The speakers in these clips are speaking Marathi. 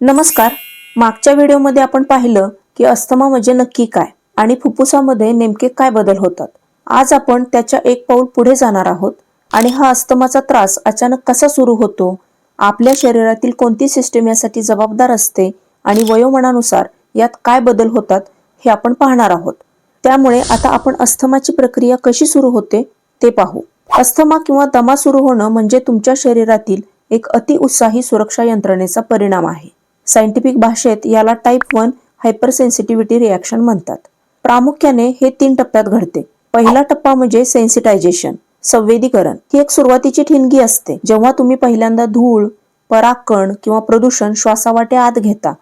नमस्कार. मागच्या व्हिडिओमध्ये आपण पाहिलं की अस्थमा म्हणजे नक्की काय आणि फुफ्फुसामध्ये नेमके काय बदल होतात. आज आपण त्याच्या एक पाऊल पुढे जाणार आहोत आणि हा अस्थमाचा त्रास अचानक कसा सुरू होतो आपल्या शरीरातील कोणती सिस्टीम यासाठी जबाबदार असते आणि वयोमानानुसार यात काय बदल होतात हे आपण पाहणार आहोत. त्यामुळे आता आपण अस्थमाची प्रक्रिया कशी सुरू होते ते पाहू. अस्थमा किंवा दमा सुरू होणं म्हणजे तुमच्या शरीरातील एक अतिउत्साही सुरक्षा यंत्रणेचा परिणाम आहे. सायंटिफिक भाषेत याला type one hyper sensitivity reaction म्हणतात. प्रामुख्याने हे तीन टप्प्यात घडते. पहिला टप्पा म्हणजे सेन्सिटायझेशन संवेदीकरण. ही एक सुरुवातीची ठिणगी असते. जेव्हा तुम्ही पहिल्यांदा धूळ परागकण किंवा प्रदूषण श्वासावाटे आत घेता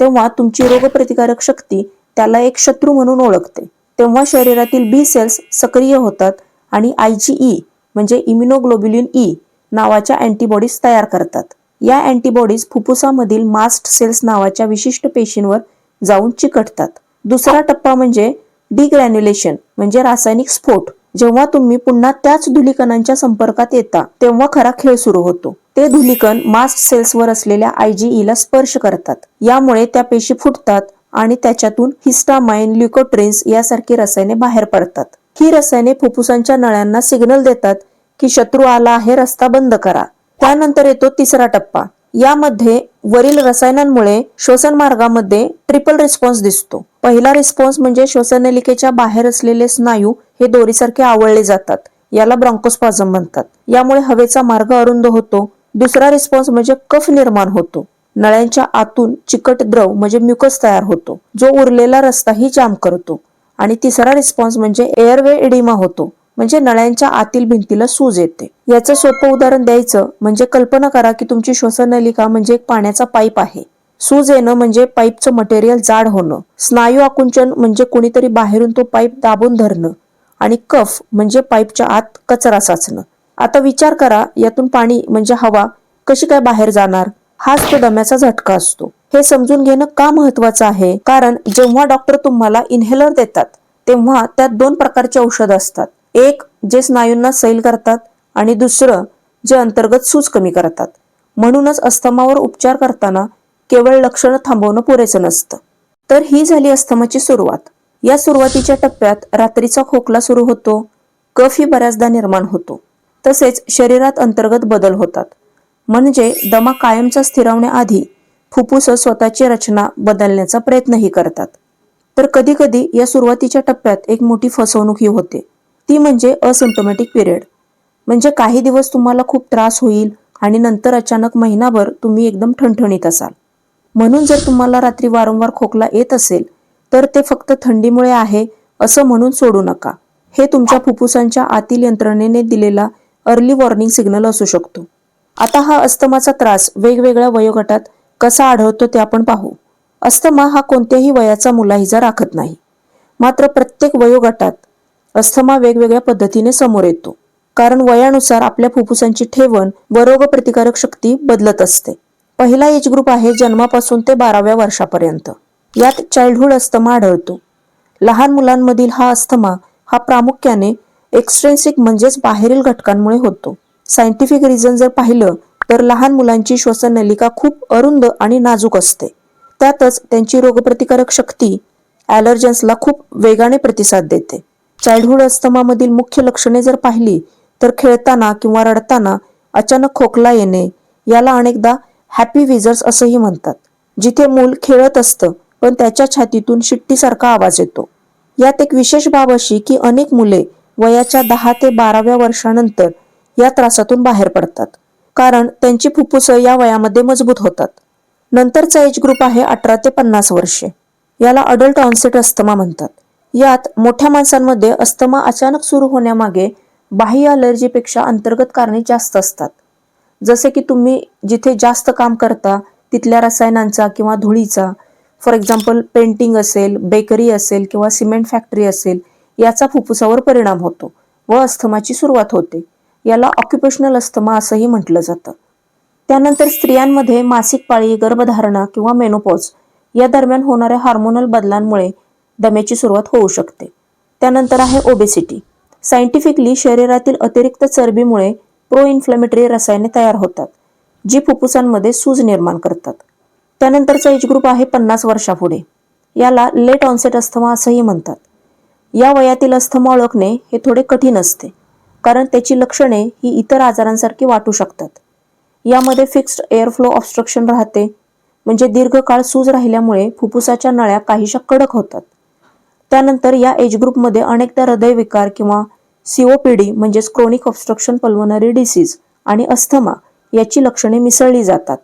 तेव्हा तुमची रोगप्रतिकारक शक्ती त्याला एक शत्रू म्हणून ओळखते. तेव्हा शरीरातील बी सेल्स सक्रिय होतात आणि आयजीई म्हणजे इम्युनोग्लोब्युलिन ई e, नावाच्या अँटीबॉडीज तयार करतात. या अँटीबॉडीज फुफ्फुसामधील मास्ट सेल्स नावाच्या विशिष्ट पेशींवर जाऊन चिकटतात. दुसरा टप्पा म्हणजे डिग्रॅन्युलेशन म्हणजे रासायनिक स्फोट. जेव्हा तुम्ही पुन्हा त्याच धुलिकणांच्या संपर्कात येता तेव्हा खरा खेळ सुरू होतो. ते धुलिकण मास्ट सेल्सवर असलेल्या आयजीई ला स्पर्श करतात. यामुळे त्या पेशी फुटतात आणि त्याच्यातून हिस्टामाइन ल्युकोट्रिन्स यासारखी रसायने बाहेर पडतात. ही रसायने फुफ्फुसांच्या नळ्यांना सिग्नल देतात की शत्रू आला आहे रस्ता बंद करा. त्यानंतर येतो तिसरा टप्पा. यामध्ये वरील रसायनांमुळे श्वसन मार्गामध्ये ट्रिपल रिस्पॉन्स दिसतो. पहिला रिस्पॉन्स म्हणजे श्वसननलिकेच्या बाहेर असलेले स्नायू हे दोरीसारखे आवळले जातात. याला ब्रॉन्कोस्पाझम म्हणतात. यामुळे हवेचा मार्ग अरुंद होतो. दुसरा रिस्पॉन्स म्हणजे कफ निर्माण होतो. नळ्यांच्या आतून चिकट द्रव म्हणजे म्युकस तयार होतो. जो उरलेला रस्ताही जाम करतो. आणि तिसरा रिस्पॉन्स म्हणजे एअरवे एडिमा होतो. म्हणजे नळ्यांच्या आतील भिंतीला सूज येते. याचं सोपं उदाहरण द्यायचं म्हणजे कल्पना करा की तुमची श्वसननलिका म्हणजे एक पाण्याचा पाईप आहे. सूज येणं म्हणजे पाईपचं मटेरियल जाड होणं. स्नायू आकुंचन म्हणजे कोणीतरी बाहेरून तो पाईप दाबून धरणं. आणि कफ म्हणजे पाईपच्या आत कचरा साचणं. आता विचार करा यातून पाणी म्हणजे हवा कशी काय बाहेर जाणार? हाच तो दम्याचा झटका असतो. हे समजून घेणं का महत्वाचं आहे? कारण जेव्हा डॉक्टर तुम्हाला इन्हेलर देतात तेव्हा त्यात दोन प्रकारचे औषध असतात. एक जे स्नायूंना सैल करतात आणि दुसरं जे अंतर्गत सूज कमी करतात. म्हणूनच अस्थमावर उपचार करताना केवळ लक्षणं थांबवणं पुरेसं नसतं. तर ही झाली अस्थमाची सुरुवात. या सुरुवातीच्या टप्प्यात रात्रीचा खोकला सुरू होतो कफ ही बऱ्याचदा निर्माण होतो. तसेच शरीरात अंतर्गत बदल होतात. म्हणजे दमा कायमचा स्थिरावण्याआधी फुफ्फुस स्वतःची रचना बदलण्याचा प्रयत्नही करतात. तर कधीकधी या सुरुवातीच्या टप्प्यात एक मोठी फसवणूक ही होते. ती म्हणजे असिम्टोमॅटिक पिरियड म्हणजे काही दिवस तुम्हाला खूप त्रास होईल आणि नंतर अचानक महिनाभर तुम्ही एकदम ठणठणीत असाल. म्हणून जर तुम्हाला रात्री वारंवार खोकला येत असेल तर ते फक्त थंडीमुळे आहे असं म्हणून सोडू नका. हे तुमच्या फुफ्फुसांच्या आतील यंत्रणेने दिलेला अर्ली वॉर्निंग सिग्नल असू शकतो. आता हा अस्थमाचा त्रास वेगवेगळ्या वयोगटात कसा आढळतो ते आपण पाहू. अस्थमा हा कोणत्याही वयाचा मुलाहिजा राखत नाही. मात्र प्रत्येक वयोगटात अस्थमा वेगवेगळ्या पद्धतीने समोर येतो. कारण वयानुसार आपल्या फुफ्फुसांची ठेवण व रोगप्रतिकारक शक्ती बदलत असते. पहिला एज ग्रुप आहे जन्मापासून ते बाराव्या वर्षापर्यंत. यात चाइल्डहुड अस्थमा आढळतो. लहान मुलांमधील हा अस्थमा हा प्रामुख्याने एक्सट्रेन्सिक म्हणजेच बाहेरील घटकांमुळे होतो. सायंटिफिक रिझन जर पाहिलं तर लहान मुलांची श्वसन नलिका खूप अरुंद आणि नाजूक असते. त्यातच त्यांची रोगप्रतिकारक शक्ती ॲलर्जन्सला खूप वेगाने प्रतिसाद देते. चाइल्डहुड अस्थमामधील मुख्य लक्षणे जर पाहिली तर खेळताना किंवा रडताना अचानक खोकला येणे याला अनेकदा हॅपी विजर्स असंही म्हणतात जिथे मूल खेळत असतं पण त्याच्या छातीतून शिट्टीसारखा आवाज येतो. यात एक विशेष बाब अशी की अनेक मुले वयाच्या दहा ते बाराव्या वर्षानंतर या त्रासातून बाहेर पडतात कारण त्यांची फुफ्फुसं या वयामध्ये मजबूत होतात. नंतरचा एज ग्रुप आहे अठरा ते पन्नास वर्षे. याला अडल्ट ऑनसेट अस्थमा म्हणतात. यात मोठ्या माणसांमध्ये अस्थमा अचानक सुरू होण्यामागे बाह्य अलर्जीपेक्षा अंतर्गत कारणे जास्त असतात. जसे की तुम्ही जिथे जास्त काम करता तिथल्या रसायनांचा किंवा धुळीचा फॉर एक्झाम्पल पेंटिंग असेल बेकरी असेल किंवा सिमेंट फॅक्टरी असेल याचा फुफ्फुसावर परिणाम होतो व अस्थमाची सुरुवात होते. याला ऑक्युपेशनल अस्थमा असंही म्हटलं जातं. त्यानंतर स्त्रियांमध्ये मासिक पाळी गर्भधारणा किंवा मेनोपॉज या दरम्यान होणाऱ्या हार्मोनल बदलांमुळे दम्याची सुरुवात होऊ शकते. त्यानंतर आहे ओबेसिटी सायंटिफिकली शरीरातील अतिरिक्त चरबीमुळे प्रो इन्फ्लेमेटरी रसायने तयार होतात जी फुफ्फुसांमध्ये सूज निर्माण करतात. त्यानंतरचा एज ग्रुप आहे पन्नास वर्षापुढे. याला लेट ऑनसेट अस्थमा असंही म्हणतात. या वयातील अस्थमा ओळखणे हे थोडे कठीण असते कारण त्याची लक्षणे ही इतर आजारांसारखी वाटू शकतात. यामध्ये फिक्स्ड एअरफ्लो ऑब्स्ट्रक्शन राहते म्हणजे दीर्घकाळ सूज राहिल्यामुळे फुफ्फुसाच्या नळ्या काहीशा कडक होतात. त्यानंतर या एज ग्रुपमध्ये अनेकदा हृदयविकार किंवा सीओपीडी म्हणजेच क्रोनिक ऑब्स्ट्रक्शन पल्मोनरी डिसीज आणि अस्थमा याची लक्षणे मिसळली जातात.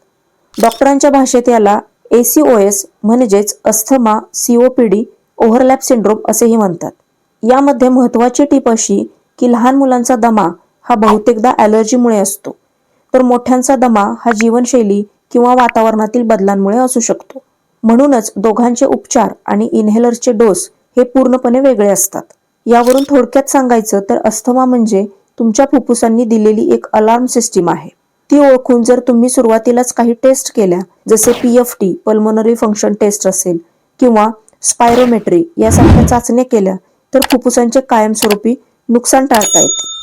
डॉक्टरांच्या भाषेत याला एसीओएस म्हणजेच अस्थमा सीओपीडी ओव्हरलॅप सिंड्रोम असेही म्हणतात. यामध्ये महत्त्वाची टीप अशी की लहान मुलांचा दमा हा बहुतेकदा ॲलर्जीमुळे असतो. तर मोठ्यांचा दमा हा जीवनशैली किंवा वातावरणातील बदलांमुळे असू शकतो. म्हणूनच दोघांचे उपचार आणि इन्हेलरचे डोस हे पूर्णपणे वेगळे असतात. यावरून थोडक्यात सांगायचं तर अस्थमा म्हणजे तुमच्या फुफ्फुसांनी दिलेली एक अलार्म सिस्टीम आहे. ती ओळखून जर तुम्ही सुरुवातीलाच काही टेस्ट केल्या जसे P F T pulmonary function test असेल किंवा स्पायरोमेट्री यासारख्या चाचण्या केल्या तर फुफ्फुसांचे कायमस्वरूपी नुकसान टाळता येते.